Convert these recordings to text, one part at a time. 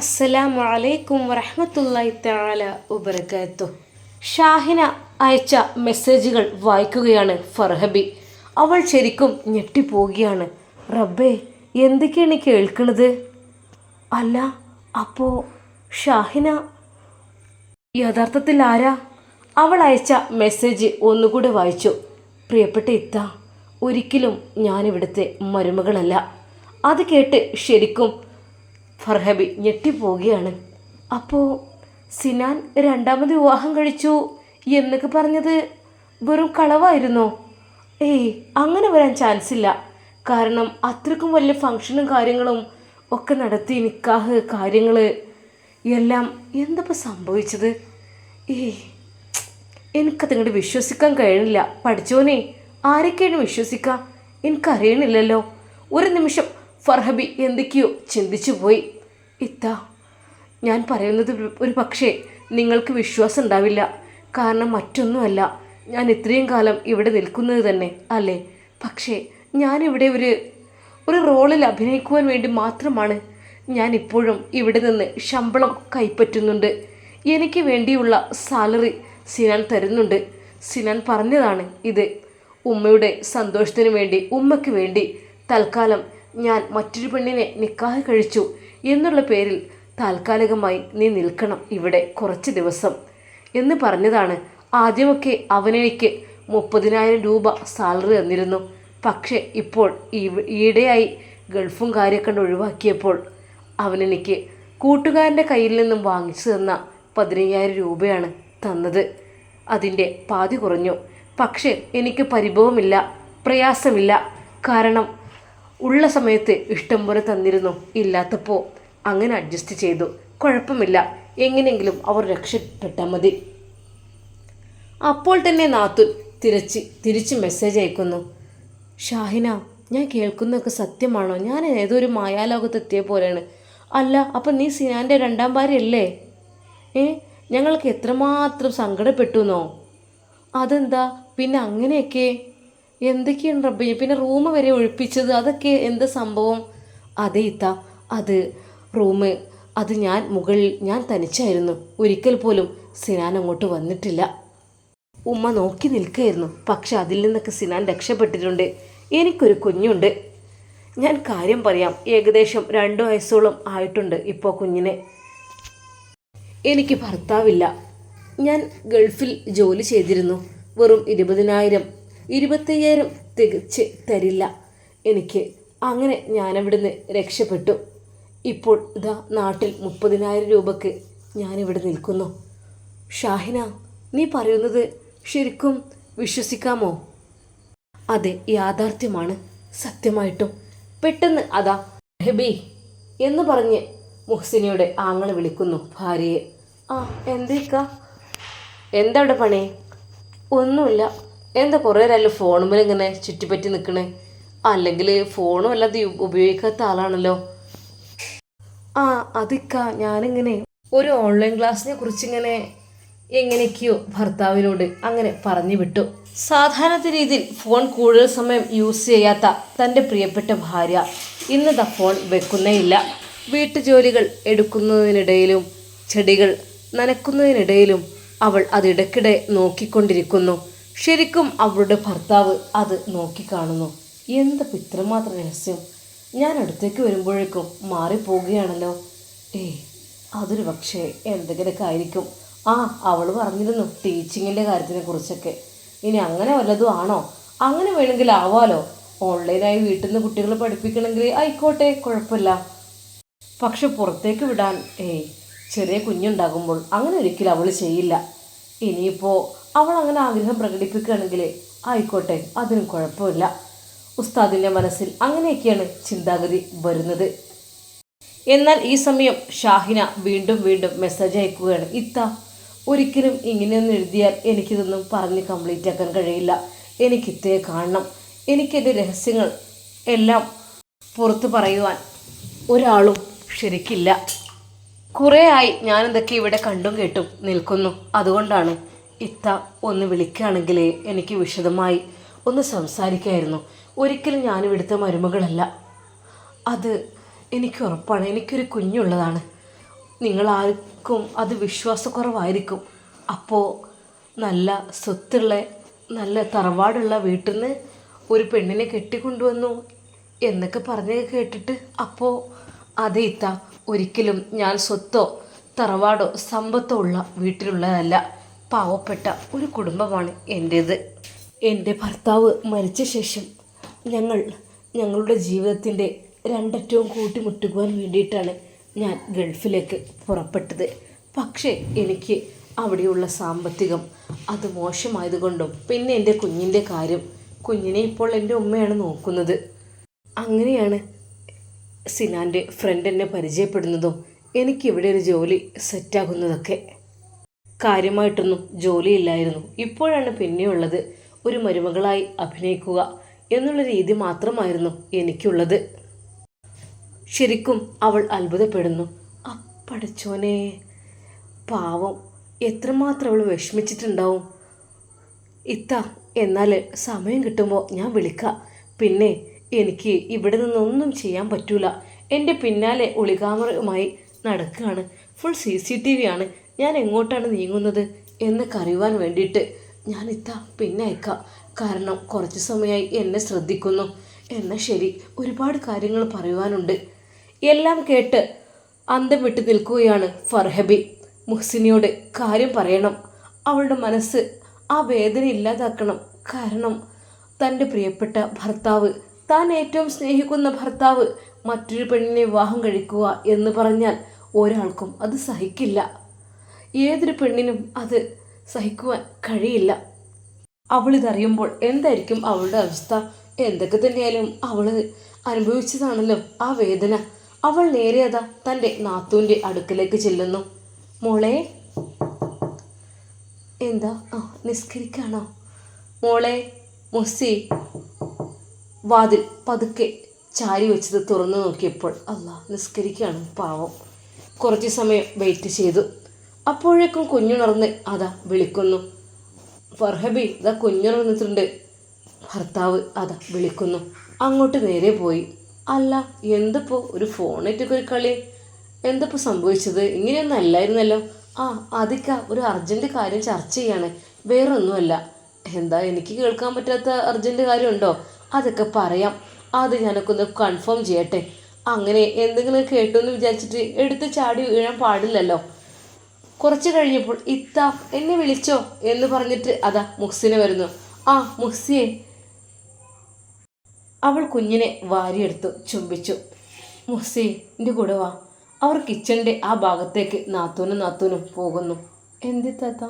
അസ്സലാമു അലൈക്കും വറഹ്മത്തുള്ളാഹി തആല വബറകാത്തു. ഷാഹിന അയച്ച മെസ്സേജുകൾ വായിക്കുകയാണ് ഫർഹബി. അവൾ ശരിക്കും ഞെട്ടിപ്പോവുകയാണ്. റബ്ബേ എന്തൊക്കെയാണ് കേൾക്കുന്നത് അല്ല അപ്പോൾ ഷാഹിന യഥാർത്ഥത്തിൽ ആരാ? അവൾ അയച്ച മെസ്സേജ് ഒന്നുകൂടെ വായിച്ചു. പ്രിയപ്പെട്ട ഇത്ത ഒരിക്കലും ഞാനിവിടുത്തെ മരുമകളല്ല. അത് കേട്ട് ശരിക്കും ഫർഹബി ഞെട്ടിപ്പോവുകയാണ്. അപ്പോൾ സിനാൻ രണ്ടാമത് വിവാഹം കഴിച്ചു എന്നൊക്കെ പറഞ്ഞത് വെറും കളവായിരുന്നോ? ഏയ് അങ്ങനെ വരാൻ ചാൻസ് ഇല്ല കാരണം അത്രക്കും വലിയ ഫങ്ഷനും കാര്യങ്ങളും ഒക്കെ നടത്തി നിക്കാഹ് കാര്യങ്ങൾ എല്ലാം എന്തപ്പോൾ സംഭവിച്ചത്? ഏയ് എനിക്കതിങ്ങോട്ട് വിശ്വസിക്കാൻ കഴിയണില്ല. പഠിച്ചോനെ ആരൊക്കെയാണ് വിശ്വസിക്കുക എനിക്കറിയണില്ലല്ലോ. ഒരു നിമിഷം ഫർഹബി എന്തൊക്കെയോ ചിന്തിച്ചു പോയി. ഇത്ത ഞാൻ പറയുന്നത് ഒരു പക്ഷേ നിങ്ങൾക്ക് വിശ്വാസം ഉണ്ടാവില്ല. കാരണം മറ്റൊന്നുമല്ല ഞാൻ ഇത്രയും കാലം ഇവിടെ നിൽക്കുന്നത് തന്നെ അല്ലേ? പക്ഷേ ഞാനിവിടെ ഒരു ഒരു റോളിൽ അഭിനയിക്കുവാൻ വേണ്ടി മാത്രമാണ് ഞാൻ ഇപ്പോഴും ഇവിടെ നിന്ന് ശമ്പളം കൈപ്പറ്റുന്നുണ്ട്. എനിക്ക് വേണ്ടിയുള്ള സാലറി സിനാൻ തരുന്നുണ്ട്. സിനാൻ പറഞ്ഞതാണ് ഇത്. ഉമ്മയുടെ സന്തോഷത്തിന് വേണ്ടി ഉമ്മയ്ക്ക് വേണ്ടി തൽക്കാലം ഞാൻ മറ്റൊരു പെണ്ണിനെ നിക്കാഹ് കഴിച്ചു എന്നുള്ള പേരിൽ താൽക്കാലികമായി നീ നിൽക്കണം ഇവിടെ കുറച്ച് ദിവസം എന്ന് പറഞ്ഞതാണ്. ആദ്യമൊക്കെ അവനെനിക്ക് മുപ്പതിനായിരം രൂപ സാലറി തന്നിരുന്നു. പക്ഷേ ഇപ്പോൾ ഈയിടെയായി ഗൾഫും കാര്യമൊക്കെ കണ്ട് ഒഴിവാക്കിയപ്പോൾ അവനെനിക്ക് കൂട്ടുകാരന്റെ കയ്യിൽ നിന്നും വാങ്ങിച്ചു തന്ന പതിനയ്യായിരം രൂപയാണ് തന്നത്. അതിന്റെ പാതി കുറഞ്ഞു. പക്ഷേ എനിക്ക് പരിഭവമില്ല പ്രയാസമില്ല. കാരണം ഉള്ള സമയത്ത് ഇഷ്ടം പോലെ തന്നിരുന്നു. ഇല്ലാത്തപ്പോൾ അങ്ങനെ അഡ്ജസ്റ്റ് ചെയ്തു. കുഴപ്പമില്ല. എങ്ങനെയെങ്കിലും അവർ രക്ഷപ്പെട്ടാൽ മതി. അപ്പോൾ തന്നെ നാത്തുൻ തിരിച്ച് തിരിച്ച് മെസ്സേജ് അയക്കുന്നു. ഷാഹിന ഞാൻ കേൾക്കുന്നതൊക്കെ സത്യമാണോ? ഞാൻ ഏതോ ഒരു മായാലോകത്തെത്തിയ പോലെയാണ്. അല്ല അപ്പം നീ സിനാന്റെ രണ്ടാം ഭാര്യയല്ലേ? ഏ ഞങ്ങൾക്ക് എത്രമാത്രം സങ്കടപ്പെട്ടു എന്നോ? അതെന്താ? പിന്നെ അങ്ങനെയൊക്കെ? എന്തൊക്കെയാണ് റബ്ബി? പിന്നെ റൂം വരെ ഒഴിപ്പിച്ചത് അതൊക്കെ എന്ത് സംഭവം? അതെ ഇത്ത അത് റൂം അത് ഞാൻ മുകളിൽ ഞാൻ തനിച്ചായിരുന്നു. ഒരിക്കൽ പോലും സിനാൻ അങ്ങോട്ട് വന്നിട്ടില്ല. ഉമ്മ നോക്കി നിൽക്കുകയായിരുന്നു. പക്ഷെ അതിൽ നിന്നൊക്കെ സിനാൻ രക്ഷപ്പെട്ടിട്ടുണ്ട്. എനിക്കൊരു കുഞ്ഞുണ്ട്. ഞാൻ കാര്യം പറയാം. ഏകദേശം രണ്ട് വയസ്സോളം ആയിട്ടുണ്ട് ഇപ്പോൾ കുഞ്ഞിനെ. എനിക്ക് ഭർത്താവില്ല. ഞാൻ ഗൾഫിൽ ജോലി ചെയ്തിരുന്നു. വെറും ഇരുപതിനായിരം ഇരുപത്തയ്യായിരം തികച്ച് തരില്ല. എനിക്ക് അങ്ങനെ ഞാനവിടുന്ന് രക്ഷപ്പെട്ടു. ഇപ്പോൾ ഇതാ നാട്ടിൽ മുപ്പതിനായിരം രൂപക്ക് ഞാനിവിടെ നിൽക്കുന്നു. ഷാഹിന നീ പറയുന്നത് ശരിക്കും വിശ്വസിക്കാമോ? അതെ യാഥാർത്ഥ്യമാണ്. സത്യമായിട്ടും. പെട്ടെന്ന് അതാ ഹെബി എന്ന് പറഞ്ഞ് മുഹ്സിനിയുടെ ആങ്ങളെ വിളിക്കുന്നു ഭാര്യയെ. ആ എന്തേക്കാ എന്താ പണി? ഒന്നുമില്ല. എന്താ കുറേ നേരം ഫോണുമ്പോൾ ഇങ്ങനെ ചുറ്റിപ്പറ്റി നിൽക്കണേ അല്ലെങ്കിൽ ഫോണും അല്ലാതെ ഉപയോഗിക്കാത്ത ആളാണല്ലോ. ആ അതിക്ക ഞാനിങ്ങനെ ഒരു ഓൺലൈൻ ക്ലാസ്സിനെ കുറിച്ച് ഇങ്ങനെ എങ്ങനെയൊക്കെയോ ഭർത്താവിനോട് അങ്ങനെ പറഞ്ഞു വിട്ടു. സാധാരണ രീതിയിൽ ഫോൺ കൂടുതൽ സമയം യൂസ് ചെയ്യാത്ത തന്റെ പ്രിയപ്പെട്ട ഭാര്യ ഇന്നത്തെ ഫോൺ വെക്കുന്നേയില്ല വീട്ടുജോലികൾ എടുക്കുന്നതിനിടയിലും ചെടികൾ നനയ്ക്കുന്നതിനിടയിലും അവൾ അതിടയ്ക്കിടെ നോക്കിക്കൊണ്ടിരിക്കുന്നു. ശരിക്കും അവളുടെ ഭർത്താവ് അത് നോക്കിക്കാണുന്നു. എന്ത് പിത്രമാത്ര രഹസ്യം. ഞാൻ അടുത്തേക്ക് വരുമ്പോഴേക്കും മാറിപ്പോവുകയാണല്ലോ. ഏയ് അതൊരു പക്ഷേ എന്തെങ്കിലുമൊക്കെ ആയിരിക്കും. ആ അവൾ പറഞ്ഞിരുന്നു ടീച്ചിങ്ങിന്റെ കാര്യത്തിനെ കുറിച്ചൊക്കെ ഇനി അങ്ങനെ വല്ലതും ആണോ? അങ്ങനെ വേണമെങ്കിൽ ആവാലോ. ഓൺലൈനായി വീട്ടിൽ നിന്ന് കുട്ടികളെ പഠിപ്പിക്കണമെങ്കിൽ ആയിക്കോട്ടെ കുഴപ്പമില്ല. പക്ഷെ പുറത്തേക്ക് വിടാൻ ഏയ് ചെറിയ കുഞ്ഞുണ്ടാകുമ്പോൾ അങ്ങനെ ഒരിക്കലും അവൾ ചെയ്യില്ല. ഇനിയിപ്പോൾ അവൾ അങ്ങനെ ആഗ്രഹം പ്രകടിപ്പിക്കുകയാണെങ്കിൽ ആയിക്കോട്ടെ അതിനും കുഴപ്പമില്ല. ഉസ്താദിന്റെ മനസ്സിൽ അങ്ങനെയൊക്കെയാണ് ചിന്താഗതി വരുന്നത്. എന്നാൽ ഈ സമയം ഷാഹിന വീണ്ടും വീണ്ടും മെസ്സേജ് അയക്കുകയാണ്. ഇത്ത ഒരിക്കലും ഇങ്ങനെയൊന്നും എഴുതിയാൽ എനിക്കിതൊന്നും പറഞ്ഞ് കംപ്ലീറ്റ് ആക്കാൻ കഴിയില്ല. എനിക്കിത്തേ കാണണം. എനിക്കെന്റെ രഹസ്യങ്ങൾ എല്ലാം പുറത്തു പറയുവാൻ ഒരാളും ശരിക്കില്ല. കുറേ ആയി ഞാനിതൊക്കെ ഇവിടെ കണ്ടും കേട്ടും നിൽക്കുന്നു. അതുകൊണ്ടാണ് ഇത്ത ഒന്ന് വിളിക്കുകയാണെങ്കിൽ എനിക്ക് വിശദമായി ഒന്ന് സംസാരിക്കായിരുന്നു. ഒരിക്കലും ഞാനിവിടുത്തെ മരുമകളല്ല. അത് എനിക്ക് ഉറപ്പാണ്. എനിക്കൊരു കുഞ്ഞുള്ളതാണ്. നിങ്ങളാർക്കും അത് വിശ്വാസക്കുറവായിരിക്കും. അപ്പോൾ നല്ല സ്വത്തുള്ള നല്ല തറവാടുള്ള വീട്ടിൽ നിന്ന് ഒരു പെണ്ണിനെ കെട്ടിക്കൊണ്ടുവന്നു എന്നൊക്കെ പറഞ്ഞ് കേട്ടിട്ട് അപ്പോൾ അതേ ഇത്ത ഒരിക്കലും ഞാൻ സ്വത്തോ തറവാടോ സമ്പത്തോ ഉള്ള വീട്ടിലുള്ളതല്ല. പാവപ്പെട്ട ഒരു കുടുംബമാണ് എന്റേത് എന്റെ ഭർത്താവ് മരിച്ച ശേഷം ഞങ്ങൾ ഞങ്ങളുടെ ജീവിതത്തിന്റെ രണ്ടറ്റവും കൂട്ടിമുട്ടുവാൻ വേണ്ടിയിട്ടാണ് ഞാൻ ഗൾഫിലേക്ക് പുറപ്പെട്ടത്. പക്ഷേ എനിക്ക് അവിടെയുള്ള സാമ്പത്തികം അത് മോശമായതുകൊണ്ടും പിന്നെ എന്റെ കുഞ്ഞിന്റെ കാര്യം കുഞ്ഞിനെ ഇപ്പോൾ എന്റെ ഉമ്മയാണ് നോക്കുന്നത്. അങ്ങനെയാണ് സിനാന്റെ ഫ്രണ്ട് എന്നെ പരിചയപ്പെടുന്നതും എനിക്കിവിടെ ഒരു ജോലി സെറ്റാകുന്നതൊക്കെ കാര്യമായിട്ടൊന്നും ജോലിയില്ലായിരുന്നു. ഇപ്പോഴാണ് പിന്നെയുള്ളത് ഒരു മരുമകളായി അഭിനയിക്കുക എന്നുള്ള രീതി മാത്രമായിരുന്നു എനിക്കുള്ളത്. ശരിക്കും അവൾ അത്ഭുതപ്പെടുന്നു. അപ്പടച്ചോനെ പാവം. എത്രമാത്രം അവൾ വിഷമിച്ചിട്ടുണ്ടാവും? ഇത്ത എന്നാൽ സമയം കിട്ടുമ്പോൾ ഞാൻ വിളിക്കാം. പിന്നെ എനിക്ക് ഇവിടെ നിന്നൊന്നും ചെയ്യാൻ പറ്റൂല. എന്റെ പിന്നാലെ ഒളികാമറയുമായി നടക്കുകയാണ് full C C T V ആണ്. ഞാൻ എങ്ങോട്ടാണ് നീങ്ങുന്നത് എന്നൊക്കെ അറിയുവാൻ വേണ്ടിയിട്ട് ഞാൻ ഇത്ത പിന്നെ അയക്കാം. കാരണം കുറച്ച് സമയമായി എന്നെ ശ്രദ്ധിക്കുന്നു. എന്നാൽ ശരി ഒരുപാട് കാര്യങ്ങൾ പറയുവാനുണ്ട്. എല്ലാം കേട്ട് അന്തം വിട്ട് നിൽക്കുകയാണ് ഫർഹബി. മുഹ്സിനിയോട് കാര്യം പറയണം. അവളുടെ മനസ്സ് ആ വേദന ഇല്ലാതാക്കണം. കാരണം തന്റെ പ്രിയപ്പെട്ട ഭർത്താവ് താൻ ഏറ്റവും സ്നേഹിക്കുന്ന ഭർത്താവ് മറ്റൊരു പെണ്ണിനെ വിവാഹം കഴിക്കുക എന്ന് പറഞ്ഞാൽ ഒരാൾക്കും അത് സഹിക്കില്ല. ഏതൊരു പെണ്ണിനും അത് സഹിക്കുവാൻ കഴിയില്ല. അവളിതറിയുമ്പോൾ എന്തായിരിക്കും അവളുടെ അവസ്ഥ? എന്തൊക്കെ തന്നെയായാലും അവൾ അനുഭവിച്ചതാണല്ലോ ആ വേദന. അവൾ നേരെ അതാ തന്റെ നാത്തൂന്റെ അടുക്കലേക്ക് ചെല്ലുന്നു. മോളെ. എന്താ? ആ നിസ്കരിക്കാണോ? മോളെ. മൊസി വാതിൽ പതുക്കെ ചാരി വെച്ചത് തുറന്നു നോക്കിയപ്പോൾ അല്ല നിസ്കരിക്കുകയാണ് പാവം. കുറച്ച് സമയം വെയിറ്റ് ചെയ്തു. അപ്പോഴേക്കും കുഞ്ഞുണർന്ന് അതാ വിളിക്കുന്നു. ഫർഹബി ഇതാ കുഞ്ഞുണർന്നിട്ടുണ്ട്. ഭർത്താവ് അതാ വിളിക്കുന്നു. അങ്ങോട്ട് നേരെ പോയി. അല്ല എന്തപ്പോ ഒരു ഫോണേറ്റൊക്കെ ഒരു കളി? എന്തപ്പോ സംഭവിച്ചത്? ഇങ്ങനെയൊന്നും അല്ലായിരുന്നല്ലോ. ആ അതിക്ക ഒരു അർജന്റ് കാര്യം ചർച്ച ചെയ്യാണ്. വേറൊന്നുമല്ല. എന്താ എനിക്ക് കേൾക്കാൻ പറ്റാത്ത അർജന്റ് കാര്യമുണ്ടോ? അതൊക്കെ പറയാം. അത് ഞാനൊക്കെ ഒന്ന് കൺഫേം ചെയ്യട്ടെ. അങ്ങനെ എന്തെങ്കിലും കേട്ടു എന്ന് വിചാരിച്ചിട്ട് എടുത്ത് ചാടി വീഴാൻ പാടില്ലല്ലോ. കുറച്ച് കഴിഞ്ഞപ്പോൾ ഇത്ത എന്നെ വിളിച്ചോ എന്ന് പറഞ്ഞിട്ട് അതാ മുഹ്സിനെ വരുന്നു. ആ മുഹ്സിയെ. അവൾ കുഞ്ഞിനെ വാരിയെടുത്തു ചുംബിച്ചു. മുഹ്സി എന്റെ കൂടെ വാ. അവർ കിച്ചണിന്റെ ആ ഭാഗത്തേക്ക് നാത്തൂനും നാത്തൂനും പോകുന്നു. എന്തി താത്ത?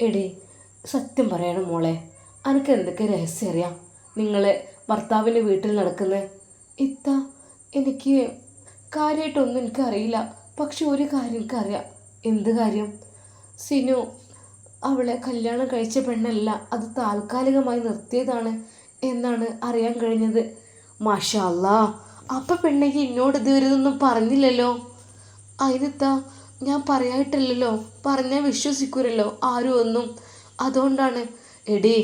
എടി സത്യം പറയണം മോളെ. അനക്ക് എന്തൊക്കെ രഹസ്യം അറിയാം? നിങ്ങളെ ഭർത്താവിന്റെ വീട്ടിൽ നടക്കുന്ന. ഇത്ത എനിക്ക് കാര്യമായിട്ടൊന്നും എനിക്കറിയില്ല. പക്ഷെ ഒരു കാര്യം എനിക്കറിയാം. എന്ത് കാര്യം? സിനു അവളെ കല്യാണം കഴിച്ച പെണ്ണല്ല അത് താൽക്കാലികമായി നിർത്തിയതാണ് എന്നാണ് അറിയാൻ കഴിഞ്ഞത്. മാഷല്ല അപ്പം പെണ്ണയ്ക്ക് എന്നോട് ഇതുവരെ ഒന്നും പറഞ്ഞില്ലല്ലോ? അതിനെത്താ ഞാൻ പറയായിട്ടില്ലല്ലോ പറഞ്ഞാൽ വിശ്വസിക്കൂരല്ലോ ആരും ഒന്നും. അതുകൊണ്ടാണ്. എടീ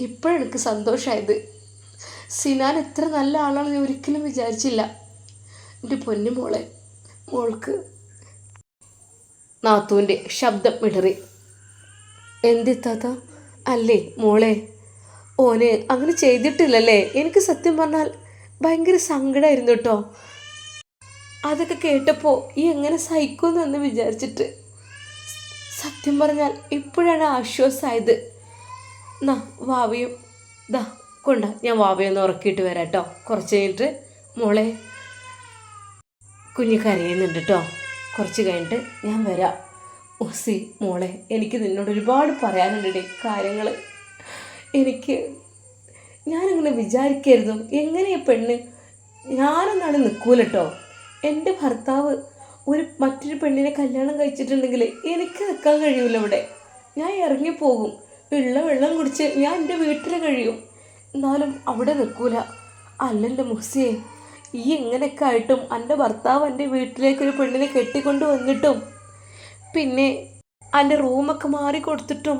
ഇപ്പോഴെനിക്ക് സന്തോഷമായത് സിനാൻ എത്ര നല്ല ആളാണെന്ന് ഒരിക്കലും വിചാരിച്ചില്ല. എന്റെ പൊന്നു മോളെ മോൾക്ക് നാത്തൂന്റെ ശബ്ദം ഇടറി. എന്തിത്താത്ത അല്ലേ മോളെ? ഓന് അങ്ങനെ ചെയ്തിട്ടില്ലല്ലേ? എനിക്ക് സത്യം പറഞ്ഞാൽ ഭയങ്കര സങ്കടമായിരുന്നു കേട്ടോ. അതൊക്കെ കേട്ടപ്പോൾ ഈ എങ്ങനെ സഹിക്കുമെന്ന് വിചാരിച്ചിട്ട് സത്യം പറഞ്ഞാൽ ഇപ്പോഴാണ് ആശ്വാസമായത് നാ വാവയും ദാ കൊണ്ട ഞാൻ വാവയൊന്ന് ഉറക്കിയിട്ട് വരാം കേട്ടോ. കുറച്ച് കഴിഞ്ഞിട്ട് മോളെ കുഞ്ഞ് കരയുന്നുണ്ട് കേട്ടോ. കുറച്ച് കഴിഞ്ഞിട്ട് ഞാൻ വരാം. ഓസി മോളെ എനിക്ക് നിന്നോട് ഒരുപാട് പറയാനുണ്ട് കാര്യങ്ങൾ എനിക്ക് ഞാനിങ്ങനെ വിചാരിക്കായിരുന്നു എങ്ങനെയാ പെണ്ണ്? ഞാനൊന്നാണ് നിൽക്കൂല കേട്ടോ എന്റെ ഭർത്താവ് ഒരു മറ്റൊരു പെണ്ണിനെ കല്യാണം കഴിച്ചിട്ടുണ്ടെങ്കിൽ എനിക്ക് നിൽക്കാൻ കഴിയൂല ഇവിടെ. ഞാൻ ഇറങ്ങിപ്പോകും. വെള്ളം വെള്ളം കുടിച്ച് ഞാൻ എന്റെ വീട്ടിൽ കഴിയും. എന്നാലും അവിടെ നിൽക്കൂല അല്ലെന്റെ മുഹ്സിയെ ഈ ഇങ്ങനെയൊക്കെ ആയിട്ടും എന്റെ ഭർത്താവ് എന്റെ വീട്ടിലേക്ക് ഒരു പെണ്ണിനെ കെട്ടിക്കൊണ്ട് വന്നിട്ടും പിന്നെ എന്റെ റൂമൊക്കെ മാറി കൊടുത്തിട്ടും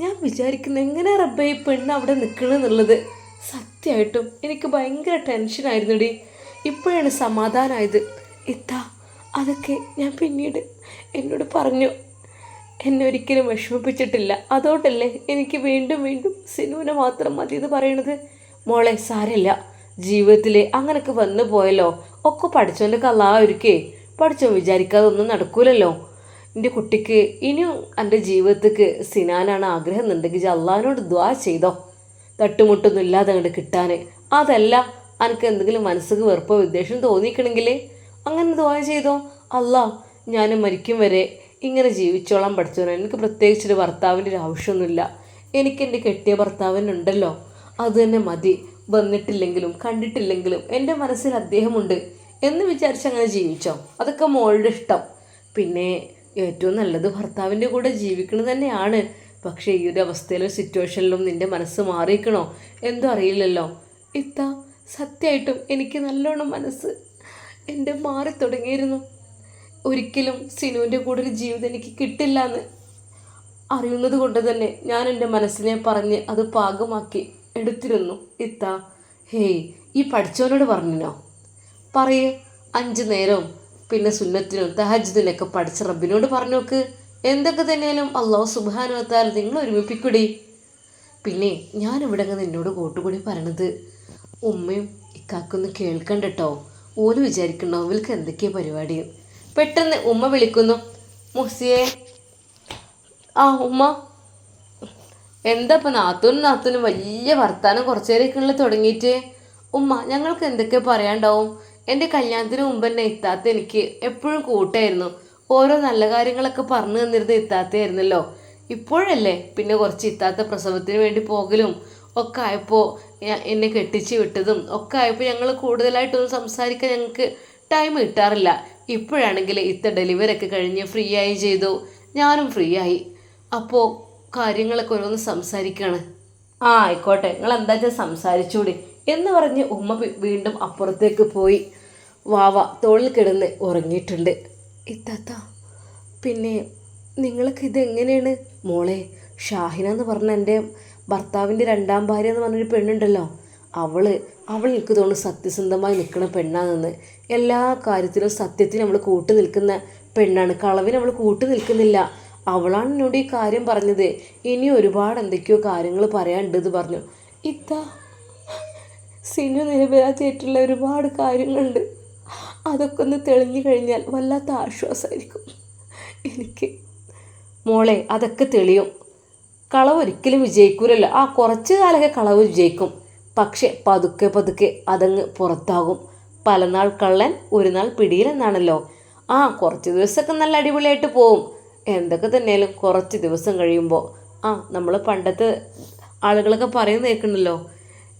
ഞാൻ വിചാരിക്കുന്നു എങ്ങനെ റബ്ബെ ഈ പെണ്ണ് അവിടെ നിൽക്കണമെന്നുള്ളത് സത്യമായിട്ടും എനിക്ക് ഭയങ്കര ടെൻഷനായിരുന്നുടി ഇപ്പോഴാണ് സമാധാനമായത് ഇത്താ അതൊക്കെ ഞാൻ പിന്നീട് എന്നോട് പറഞ്ഞു. എന്നെ ഒരിക്കലും വിഷമിപ്പിച്ചിട്ടില്ല. അതുകൊണ്ടല്ലേ എനിക്ക് വീണ്ടും വീണ്ടും സിനുവിനെ മാത്രം മതി എന്ന് പറയണത്. മോളെ സാരമില്ല. ജീവിതത്തിൽ അങ്ങനൊക്കെ വന്നു പോയല്ലോ. ഒക്കെ പഠിച്ചോന്റെ കള്ളാവൊരുക്കേ പഠിച്ചോ വിചാരിക്കാതെ ഒന്നും നടക്കൂലല്ലോ. എന്റെ കുട്ടിക്ക് ഇനിയും എന്റെ ജീവിതത്തേക്ക് സിനാനാണ് ആഗ്രഹം എന്നുണ്ടെങ്കിൽ അള്ളാഹിനോട് ദ്വാ ചെയ്തോ. തട്ടുമുട്ടൊന്നും ഇല്ലാതെ അങ്ങോട്ട് കിട്ടാൻ അതല്ല എനിക്ക് എന്തെങ്കിലും മനസ്സിക്ക് വെറുപ്പോ വിദ്വേഷം തോന്നിക്കണമെങ്കിൽ അങ്ങനെ ദ്വാ ചെയ്തോ. അല്ലാ ഞാൻ മരിക്കും വരെ ഇങ്ങനെ ജീവിച്ചോളാം പഠിച്ചോണം എനിക്ക് പ്രത്യേകിച്ചൊരു ഭർത്താവിന്റെ ഒരു ആവശ്യമൊന്നുമില്ല എനിക്ക് എന്റെ കെട്ടിയ ഭർത്താവിനുണ്ടല്ലോ. അത് തന്നെ മതി. വന്നിട്ടില്ലെങ്കിലും കണ്ടിട്ടില്ലെങ്കിലും എന്റെ മനസ്സിൽ അദ്ദേഹമുണ്ട് എന്ന് വിചാരിച്ച് അങ്ങനെ ജീവിച്ചോ? അതൊക്കെ മോളുടെ ഇഷ്ടം. പിന്നെ ഏറ്റവും നല്ലത് ഭർത്താവിന്റെ കൂടെ ജീവിക്കുന്നത് തന്നെയാണ്. പക്ഷേ ഈ ഒരു അവസ്ഥയിലും സിറ്റുവേഷനിലും നിന്റെ മനസ്സ് മാറിയിക്കണോ? എന്തോ അറിയില്ലല്ലോ. ഇത്ത സത്യമായിട്ടും എനിക്ക് നല്ലോണം മനസ്സ് എന്റെ മാറി തുടങ്ങിയിരുന്നു. ഒരിക്കലും സിനുവിന്റെ കൂടെ ഒരു ജീവിതം എനിക്ക് കിട്ടില്ല എന്ന് അറിയുന്നത് കൊണ്ട് തന്നെ ഞാൻ എന്റെ മനസ്സിനെ പറഞ്ഞ് അത് പാകമാക്കി. എടുത്തിരുന്നു. ഇത്ത ഹേയ് ഈ പഠിച്ചവനോട് പറഞ്ഞിനോ? പറയേ അഞ്ച് നേരവും പിന്നെ സുന്നത്തിനും തഹജ്ദിനൊക്കെ പഠിച്ച റബ്ബിനോട് പറഞ്ഞു നോക്ക് എന്തൊക്കെ തന്നെയാലും അള്ളാഹു സുബാനുവത്താൽ നിങ്ങൾ ഒരുമിപ്പിക്കൂടി. പിന്നെ ഞാനിവിടെ നിന്നോട് കൂട്ടുകൂടി പറയണത് ഉമ്മയും ഇക്കാക്കൊന്ന് കേൾക്കണ്ടട്ടോ. ഓൽ വിചാരിക്കണ്ടോ ഇവർക്ക് എന്തൊക്കെയാ പരിപാടി? പെട്ടെന്ന് ഉമ്മ വിളിക്കുന്നു. മുസിയെ ആ ഉമ്മ. എന്താ ഇപ്പം നാത്തൂനും നാത്തൂനും വലിയ വർത്താനം കുറച്ചു നേരമൊക്കെയുള്ള തുടങ്ങിയിട്ട്? ഉമ്മ ഞങ്ങൾക്ക് എന്തൊക്കെ പറയാണ്ടാവും എന്റെ കല്യാണത്തിന് മുമ്പ് തന്നെ ഇത്താത്ത എനിക്ക് എപ്പോഴും കൂട്ടായിരുന്നു. ഓരോ നല്ല കാര്യങ്ങളൊക്കെ പറഞ്ഞു തന്നിരുന്ന ഇത്താത്തയായിരുന്നല്ലോ. ഇപ്പോഴല്ലേ പിന്നെ കുറച്ച് ഇത്താത്ത പ്രസവത്തിന് വേണ്ടി പോകലും ഒക്കെ ആയപ്പോൾ എന്നെ കെട്ടിച്ച് വിട്ടതും ഒക്കെ ആയപ്പോൾ ഞങ്ങൾ കൂടുതലായിട്ടൊന്നും സംസാരിക്കാൻ ഞങ്ങൾക്ക് ടൈം കിട്ടാറില്ല. ഇപ്പോഴാണെങ്കിൽ ഇത്ത ഡെലിവറി ഒക്കെ കഴിഞ്ഞ് ഫ്രീ ആയി ചെയ്തു. ഞാനും ഫ്രീ ആയി. അപ്പോൾ കാര്യങ്ങളൊക്കെ ഓരോന്ന് സംസാരിക്കുകയാണ് ആ ആയിക്കോട്ടെ. നിങ്ങൾ എന്താ വെച്ചാൽ സംസാരിച്ചൂടി? എന്ന് പറഞ്ഞ് ഉമ്മ വീണ്ടും അപ്പുറത്തേക്ക് പോയി. വാവ തോളിൽ കിടന്ന് ഉറങ്ങിയിട്ടുണ്ട്. ഇത്താത്ത പിന്നെ നിങ്ങൾക്ക് ഇതെങ്ങനെയാണ്? മോളെ ഷാഹിന എന്ന് പറഞ്ഞ എന്റെ ഭർത്താവിന്റെ രണ്ടാം ഭാര്യ എന്ന് പറഞ്ഞൊരു പെണ്ണുണ്ടല്ലോ. അവൾ അവൾ എനിക്ക് തോന്നുന്നു സത്യസന്ധമായി നിൽക്കുന്ന പെണ്ണാണെന്ന്. എല്ലാ കാര്യത്തിലും സത്യത്തിന് നമ്മൾ കൂട്ടു നിൽക്കുന്ന പെണ്ണാണ്. കളവിന് നമ്മൾ കൂട്ടു നിൽക്കുന്നില്ല. അവളാണ് എന്നോട് ഈ കാര്യം പറഞ്ഞത്. ഇനി ഒരുപാട് എന്തൊക്കെയോ കാര്യങ്ങൾ പറയാനുണ്ട് എന്ന് പറഞ്ഞു. ഇത്താ സിനു നിരപരാധിയായിട്ടുള്ള ഒരുപാട് കാര്യങ്ങളുണ്ട്. അതൊക്കെ ഒന്ന് തെളിഞ്ഞു കഴിഞ്ഞാൽ വല്ലാത്ത ആശ്വാസമായിരിക്കും. എനിക്ക് മോളെ അതൊക്കെ തെളിയും. കളവ് ഒരിക്കലും വിജയിക്കൂലല്ലോ. ആ കുറച്ച് കാലമൊക്കെ കളവ് വിജയിക്കും. പക്ഷെ പതുക്കെ പതുക്കെ അതങ്ങ് പുറത്താകും. പലനാൾ കള്ളൻ ഒരു നാൾ പിടിയിലെന്നാണല്ലോ ആ കുറച്ച് ദിവസമൊക്കെ നല്ല അടിപൊളിയായിട്ട് പോവും. എന്തൊക്കെ തന്നെയാലും കുറച്ച് ദിവസം കഴിയുമ്പോൾ ആ നമ്മൾ പണ്ടത്തെ ആളുകളൊക്കെ പറയുന്ന കേൾക്കണല്ലോ.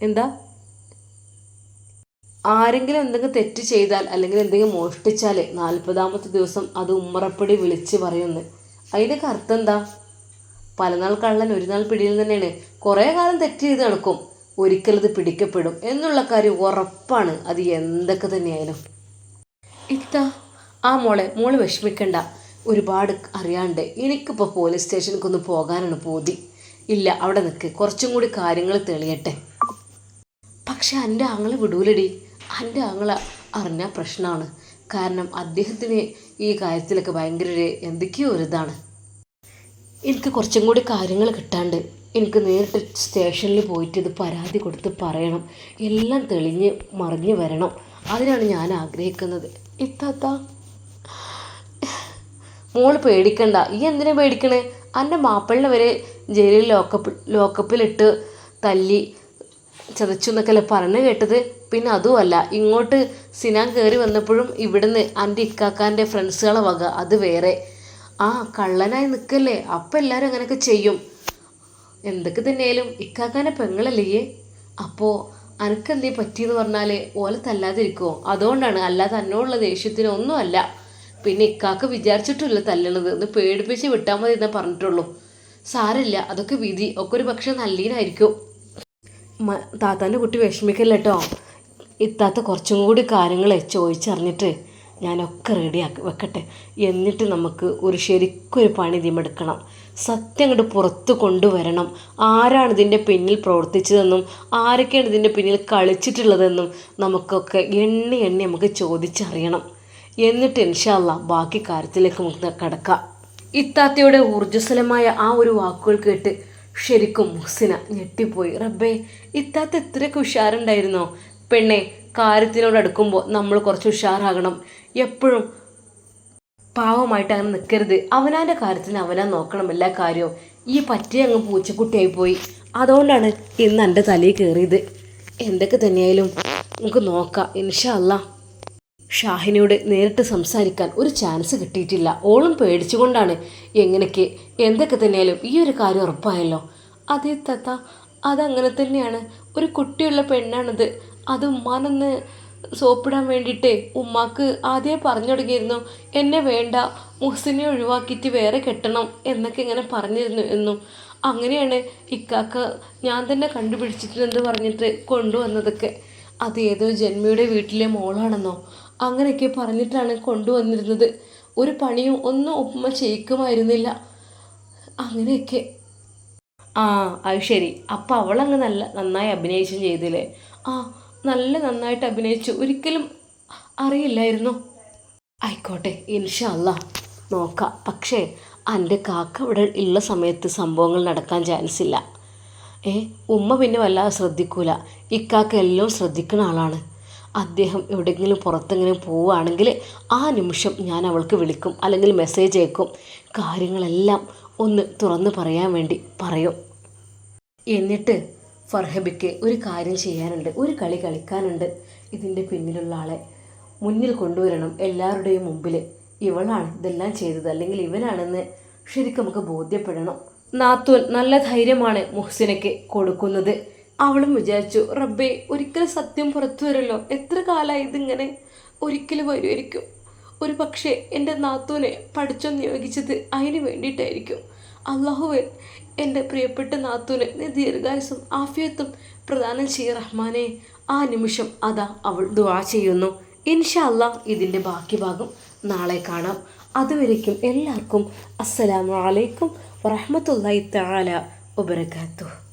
എന്താ? ആരെങ്കിലും എന്തെങ്കിലും തെറ്റ് ചെയ്താൽ അല്ലെങ്കിൽ എന്തെങ്കിലും മോഷ്ടിച്ചാൽ നാൽപ്പതാമത്തെ ദിവസം അത് ഉമ്മറപ്പടി വിളിച്ച് പറയുന്നു. അതിന്റെയൊക്കെ അർത്ഥം എന്താ? പലനാൾ കള്ളൻ ഒരു നാൾ പിടിയിൽ തന്നെയാണ്. കുറേ കാലം തെറ്റ് ചെയ്ത് നടക്കും. ഒരിക്കലത് പിടിക്കപ്പെടും എന്നുള്ള കാര്യം ഉറപ്പാണ്. അത് എന്തൊക്കെ തന്നെയായാലും. ഇത്ത ആ മോളെ മോൾ വിഷമിക്കണ്ട. ഒരുപാട് അറിയാണ്ട് എനിക്കിപ്പോൾ പോലീസ് സ്റ്റേഷനിലേക്കൊന്ന് പോകാനാണ് പോതി. ഇല്ല അവിടെ നിൽക്ക് കുറച്ചും കൂടി കാര്യങ്ങൾ തെളിയട്ടെ. പക്ഷെ എന്റെ ആങ്ങളെ വിടൂലടി. എന്റെ ആങ്ങളെ അറിഞ്ഞ പ്രശ്നമാണ് കാരണം അദ്ദേഹത്തിന് ഈ കാര്യത്തിലൊക്കെ ഭയങ്കര ഒരു എന്തൊക്കെയോ ഒരു ഇതാണ്. എനിക്ക് കുറച്ചും കൂടി കാര്യങ്ങൾ കിട്ടാണ്ട് എനിക്ക് നേരിട്ട് സ്റ്റേഷനിൽ പോയിട്ട് ഇത് പരാതി കൊടുത്ത് പറയണം. എല്ലാം തെളിഞ്ഞ് മറിഞ്ഞ് വരണം. അതിനാണ് ഞാൻ ആഗ്രഹിക്കുന്നത്. ഇത്താത്ത. മോൾ പേടിക്കണ്ട. ഈ എന്തിനു പേടിക്കണേ? എന്റെ മാപ്പിളിനെ വരെ ജയിലിൽ ലോക്കപ്പ് ലോക്കപ്പിലിട്ട് തല്ലി ചതച്ചു എന്നൊക്കെയല്ലേ പറഞ്ഞു കേട്ടത്. പിന്നെ അതുമല്ല ഇങ്ങോട്ട് സിനാൻ കയറി വന്നപ്പോഴും ഇവിടുന്ന് എന്റെ ഇക്കാക്കാന്റെ ഫ്രണ്ട്സുകളെ വക അത് വേറെ. ആ കള്ളനായി നിൽക്കല്ലേ അപ്പം എല്ലാവരും അങ്ങനെയൊക്കെ ചെയ്യും. എന്തൊക്കെ തന്നെയാലും ഇക്കാക്കാന്റെ പെങ്ങളല്ലേ അപ്പോൾ അനക്കെന്തേ പറ്റിയെന്ന് പറഞ്ഞാൽ ഓല തല്ലാതിരിക്കുമോ അതുകൊണ്ടാണ് അല്ലാതെ എന്നോടുള്ള ദേഷ്യത്തിനൊന്നും അല്ല പിന്നെ ഇക്കാക്ക് വിചാരിച്ചിട്ടില്ല തല്ലണത് ഒന്ന് പേടിപ്പിച്ച് വിട്ടാൽ മതി എന്നേ പറഞ്ഞിട്ടുള്ളൂ. സാരമില്ല അതൊക്കെ വിധി. ഒക്കെ ഒരു പക്ഷെ നല്ലീനായിരിക്കും. താത്താന്റെ കുട്ടി വിഷമിക്കല്ല കേട്ടോ ഇത്താത്ത കുറച്ചും കൂടി കാര്യങ്ങളെ ചോദിച്ചറിഞ്ഞിട്ട് ഞാനൊക്കെ റെഡിയാക്കി വെക്കട്ടെ. എന്നിട്ട് നമുക്ക് ഒരു ശരിക്കൊരു പണി ഇതിമെടുക്കണം സത്യം അങ്ങോട്ട് പുറത്ത് കൊണ്ടുവരണം. ആരാണ് ഇതിന്റെ പിന്നിൽ പ്രവർത്തിച്ചതെന്നും ആരൊക്കെയാണ് ഇതിന്റെ പിന്നിൽ കളിച്ചിട്ടുള്ളതെന്നും നമുക്കൊക്കെ എണ്ണി എണ്ണി നമുക്ക് ചോദിച്ചറിയണം. എന്നിട്ട് ഇൻഷാല്ല ബാക്കി കാര്യത്തിലേക്ക് നമുക്ക് കടക്കാം. ഇത്താത്തയുടെ ഊർജസ്വലമായ ആ ഒരു വാക്കുകൾ കേട്ട് ശരിക്കും മുഹ്സിന ഞെട്ടിപ്പോയി. റബ്ബേ ഇത്താത്ത ഇത്രയൊക്കെ ഉഷാറുണ്ടായിരുന്നോ? പെണ്ണെ കാര്യത്തിനോട് അടുക്കുമ്പോൾ നമ്മൾ കുറച്ച് ഉഷാറാകണം. എപ്പോഴും പാവമായിട്ട് അങ്ങനെ നിൽക്കരുത് അവനാന്റെ കാര്യത്തിന് അവനാ നോക്കണം എല്ലാ കാര്യവും. ഈ പറ്റിയ അങ്ങ് പൂച്ചക്കുട്ടിയായി പോയി. അതുകൊണ്ടാണ് ഇന്ന് എന്റെ തലയിൽ കയറിയത്. എന്തൊക്കെ തന്നെയായാലും നമുക്ക് നോക്കാം. ഇൻഷാ അല്ലാ. ഷാഹിനയോട് നേരിട്ട് സംസാരിക്കാൻ ഒരു ചാൻസ് കിട്ടിയിട്ടില്ല. ഓളും പേടിച്ചുകൊണ്ടാണ് എങ്ങനെയൊക്കെ എന്തൊക്കെ തന്നെയാലും ഈ ഒരു കാര്യം ഉറപ്പായല്ലോ. അതേ തത്ത അതങ്ങനെ തന്നെയാണ്. ഒരു കുട്ടിയുള്ള പെണ്ണാണത്. അത് ഉമ്മാനൊന്ന് സോപ്പിടാൻ വേണ്ടിയിട്ട് ഉമ്മാക്ക് ആദ്യമേ പറഞ്ഞു തുടങ്ങിയിരുന്നു. എന്നെ വേണ്ട മുഹസിനെ ഒഴിവാക്കിയിട്ട് വേറെ കെട്ടണം എന്നൊക്കെ ഇങ്ങനെ പറഞ്ഞിരുന്നു എന്നും. അങ്ങനെയാണ് ഇക്കാക്ക ഞാൻ തന്നെ കണ്ടുപിടിച്ചിട്ടുണ്ടെന്ന് പറഞ്ഞിട്ട് കൊണ്ടുവന്നതൊക്കെ. അത് ഏതോ ജന്മിയുടെ വീട്ടിലെ മോളാണെന്നോ. അങ്ങനെയൊക്കെ പറഞ്ഞിട്ടാണ് കൊണ്ടുവന്നിരുന്നത്. ഒരു പണിയും ഒന്നും ഉമ്മ ചെയ്യിക്കുമായിരുന്നില്ല. അങ്ങനെയൊക്കെ. ആ അത് ശരി. അപ്പം അവളങ്ങ് നല്ല നന്നായി അഭിനയിച്ചും ചെയ്തില്ലേ? ആ നല്ല നന്നായിട്ട് അഭിനയിച്ചു. ഒരിക്കലും അറിയില്ലായിരുന്നു. ആയിക്കോട്ടെ ഇൻഷാ അല്ലാ. നോക്കാം. പക്ഷേ എന്റെ കാക്ക ഇവിടെ ഉള്ള സമയത്ത് സംഭവങ്ങൾ നടക്കാൻ ചാൻസ് ഇല്ല. ഏ ഉമ്മ പിന്നെ വല്ലാതെ ശ്രദ്ധിക്കൂല. ഇക്കാക്ക എല്ലാം ശ്രദ്ധിക്കുന്ന ആളാണ്. അദ്ദേഹം എവിടെയെങ്കിലും പുറത്തെങ്കിലും പോവുകയാണെങ്കിൽ ആ നിമിഷം ഞാൻ അവൾക്ക് വിളിക്കും അല്ലെങ്കിൽ മെസ്സേജ് അയക്കും. കാര്യങ്ങളെല്ലാം ഒന്ന് തുറന്നു പറയാൻ വേണ്ടി പറയും. എന്നിട്ട് ഫർഹബിക്ക് ഒരു കാര്യം ചെയ്യാനുണ്ട്. ഒരു കളി കളിക്കാനുണ്ട്. ഇതിന്റെ പിന്നിലുള്ള ആളെ മുന്നിൽ കൊണ്ടുവരണം. എല്ലാവരുടെയും മുമ്പിൽ ഇവളാണ് ഇതെല്ലാം ചെയ്തത്. അല്ലെങ്കിൽ ഇവനാണെന്ന് ശരിക്കും നമുക്ക് ബോധ്യപ്പെടണം. നാത്തൂൻ നല്ല ധൈര്യമാണ് മുഹ്സിനയ്ക്ക് കൊടുക്കുന്നത്. അവളും വിചാരിച്ചു റബ്ബേ ഒരിക്കൽ സത്യം പുറത്തു വരല്ലോ എത്ര കാലമായി ഇതിങ്ങനെ ഒരിക്കലും വരുമായിരിക്കും? ഒരു പക്ഷേ എന്റെ നാത്തൂനെ പഠിച്ചോ നിയോഗിച്ചത് അതിന് വേണ്ടിയിട്ടായിരിക്കും. അള്ളാഹുവൻ എന്റെ പ്രിയപ്പെട്ട നാത്തൂന് നീ ദീർഘായുസും ആഫിയത്തും പ്രദാനം ചെയ്യ റഹ്മാനെ. ആ നിമിഷം അതാ അവൾ ദുവാ ചെയ്യുന്നു. ഇൻഷാ അല്ലാ ഇതിന്റെ ബാക്കി ഭാഗം നാളെ കാണാം. അതുവരേക്കും എല്ലാവർക്കും അസ്സലാമു അലൈക്കും വറഹ്മത്തുള്ളാഹി തആല വബറകാതുഹു.